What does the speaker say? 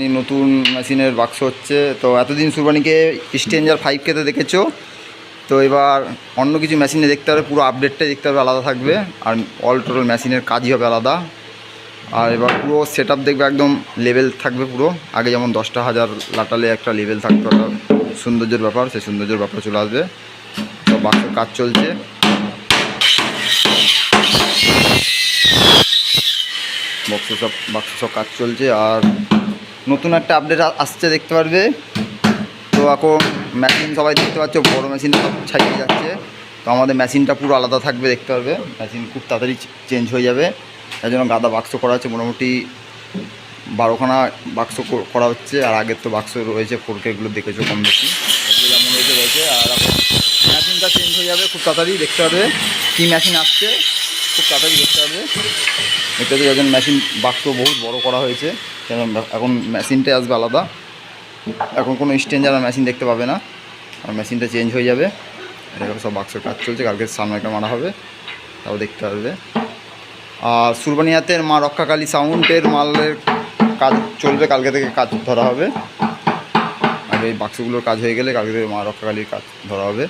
আপনি নতুন মেশিনের বাক্স হচ্ছে। তো এতদিন সুরবানিকে স্টেঞ্জার ফাইভ কেতে দেখেছ? তো এবার অন্য কিছু মেশিনে দেখতে হবে, পুরো আপডেটটাই দেখতে হবে, আলাদা থাকবে। আর অল টোটাল মেশিনের কাজই হবে আলাদা। আর এবার পুরো সেট দেখবে একদম লেভেল থাকবে পুরো। আগে যেমন দশটা হাজার লাটালে একটা লেভেল থাকতো, একটা সৌন্দর্যের ব্যাপার, সেই সৌন্দর্যের ব্যাপার চলে আসবে। তো বাক্সের কাজ চলছে। বক্স সব, বাক্স সব কাজ চলছে। আর নতুন একটা আপডেট আসছে, দেখতে পারবে। তো এখন মেশিন সবাই দেখতে পাচ্ছ, বড় মেশিন সব ছাড়িয়ে যাচ্ছে। তো আমাদের মেশিনটা পুরো আলাদা থাকবে, দেখতে পারবে। মেশিন খুব তাড়াতাড়ি চেঞ্জ হয়ে যাবে। তাই জন্য গাদা বাক্স করা হচ্ছে, মোটামুটি বারোখানা বাক্স করা হচ্ছে। আর আগের তো বাক্স রয়েছে ফোরকেগুলো দেখেছ কম বেশি। যেমন রয়েছে আর এখন মেশিনটা চেঞ্জ হয়ে যাবে, খুব তাড়াতাড়ি, দেখতে হবে কী মেশিন আসছে? খুব তাড়াতাড়ি দেখতে হবে। এটাতে যখন মেশিন বাক্স বহুত বড় করা হয়েছে কারণ এখন মেশিনটাই আসবে আলাদা। এখন কোনো স্টেঞ্জার আর মেশিন দেখতে পাবে না। আর মেশিনটা চেঞ্জ হয়ে যাবে। এরকম সব বাক্সের কাজ চলছে, কালকে সামনে একটা মারা হবে, তাও দেখতে পারবে। আর সুরবানিয়াতের মা রক্ষাকালী সাউন্ডের মালের কাজ চলবে, কালকে থেকে কাজ ধরা হবে। আর এই বাক্সগুলোর কাজ হয়ে গেলে কালকে থেকে মা রক্ষাকালীর কাজ ধরা হবে।